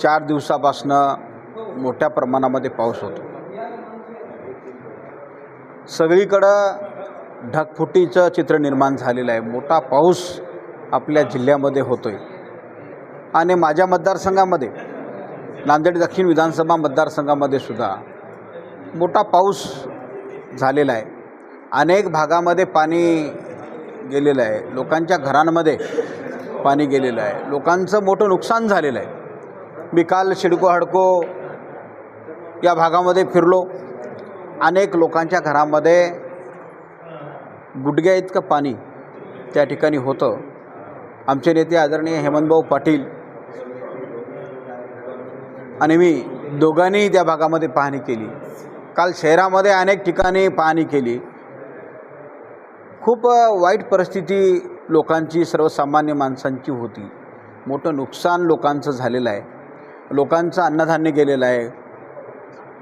चार दिवसापासनं मोठ्या प्रमाणामध्ये पाऊस होतो. सगळीकडं ढगफुटीचं चित्र निर्माण झालेलं आहे. मोठा पाऊस आपल्या जिल्ह्यामध्ये होतो आहे आणि माझ्या मतदारसंघामध्ये नांदेड दक्षिण विधानसभा मतदारसंघामध्ये सुद्धा मोठा पाऊस झालेला आहे. अनेक भागामध्ये पाणी गेलेलं आहे. लोकांच्या घरांमध्ये पाणी गेलेलं आहे. लोकांचं मोठं नुकसान झालेलं आहे. मी काल शिडको हडको या भागामध्ये फिरलो. अनेक लोकांच्या घरामध्ये गुडघ्या इतकं पाणी त्या ठिकाणी होतं. आमचे नेते आदरणीय हेमंतभाऊ पाटील आणि मी दोघांनीही त्या भागामध्ये पाहणी केली. काल शहरामध्ये अनेक ठिकाणी पाहणी केली. खूप वाईट परिस्थिती लोकांची सर्वसामान्य माणसांची होती. मोठं नुकसान लोकांचं झालेलं आहे. लोकांचं अन्नधान्य गेलेलं आहे.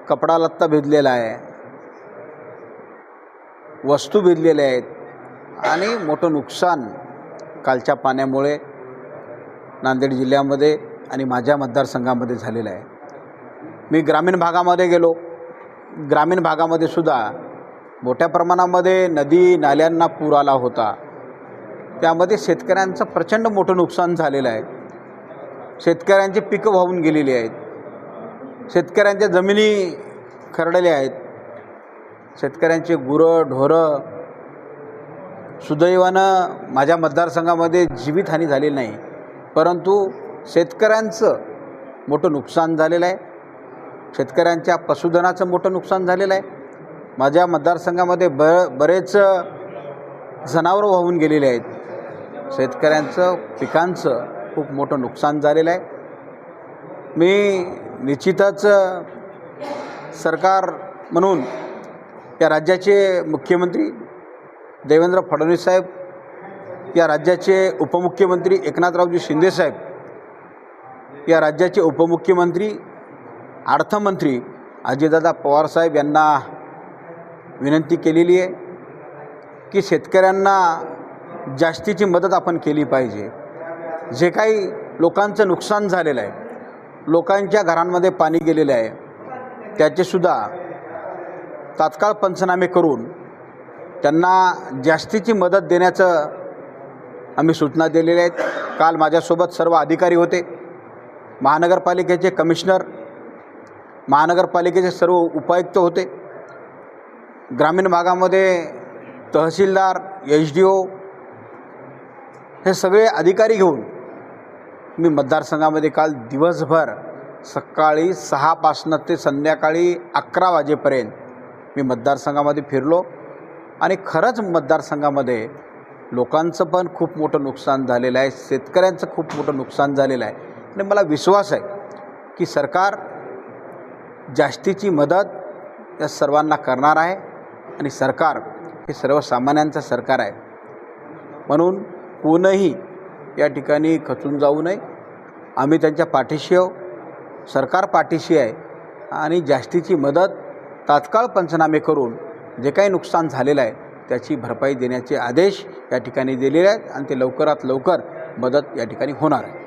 कपडा लत्ता भिजलेला आहे. वस्तू भिजलेल्या आहेत. आणि मोठं नुकसान कालच्या पाण्यामुळे नांदेड जिल्ह्यामध्ये आणि माझ्या मतदारसंघामध्ये झालेलं आहे. मी ग्रामीण भागामध्ये गेलो. ग्रामीण भागामध्ये सुद्धा मोठ्या प्रमाणामध्ये नदी नाल्यांना पूर आला होता. त्यामध्ये शेतकऱ्यांचं प्रचंड मोठं नुकसान झालेलं आहे. शेतकऱ्यांची पिकं वाहून गेलेली आहेत. शेतकऱ्यांच्या जमिनी खरडल्या आहेत. शेतकऱ्यांचे गुरं ढोरं सुदैवानं माझ्या मतदारसंघामध्ये जीवितहानी झालेली नाही. परंतु शेतकऱ्यांचं मोठं नुकसान झालेलं आहे. शेतकऱ्यांच्या पशुधनाचं मोठं नुकसान झालेलं आहे. माझ्या मतदारसंघामध्ये ब बरेच जनावरं वाहून गेलेले आहेत. शेतकऱ्यांचं पिकांचं खूप मोठं नुकसान झालेलं आहे. मी निश्चितच सरकार म्हणून या राज्याचे मुख्यमंत्री देवेंद्र फडणवीस साहेब या राज्याचे उपमुख्यमंत्री एकनाथरावजी शिंदेसाहेब या राज्याचे उपमुख्यमंत्री अर्थमंत्री अजितदादा पवारसाहेब यांना विनंती केलेली आहे की शेतकऱ्यांना जास्तीची मदत आपण केली पाहिजे. जे काही लोकांचं नुकसान झालेलं आहे लोकांच्या घरांमध्ये पाणी गेलेलं आहे त्याचेसुद्धा तात्काळ पंचनामे करून त्यांना जास्तीची मदत देण्याचं आम्ही सूचना दिलेल्या आहेत. काल माझ्यासोबत सर्व अधिकारी होते. महानगरपालिकेचे कमिशनर महानगरपालिकेचे सर्व उपायुक्त होते. ग्रामीण भागामध्ये तहसीलदार एच डी ओ हे सगळे अधिकारी घेऊन मी मतदारसंघामध्ये काल दिवसभर सकाळी सहापासनं ते संध्याकाळी अकरा वाजेपर्यंत मी मतदारसंघामध्ये फिरलो. आणि खरंच मतदारसंघामध्ये लोकांचं पण खूप मोठं नुकसान झालेलं आहे शेतकऱ्यांचं खूप मोठं नुकसान झालेलं आहे. आणि मला विश्वास आहे की सरकार जास्तीची मदत या सर्वांना करणार आहे आणि सरकार हे सर्वसामान्यांचं सरकार आहे. म्हणून कोणही या ठिकाणी खचून जाऊ नये. आम्ही त्यांच्या पाठीशी आहो सरकार पाठीशी आहे. आणि जास्तीची मदत तात्काळ पंचनामे करून जे काही नुकसान झालेलं आहे त्याची भरपाई देण्याचे आदेश या ठिकाणी दिलेले आहेत आणि ते लवकरात लवकर मदत या ठिकाणी होणार आहे.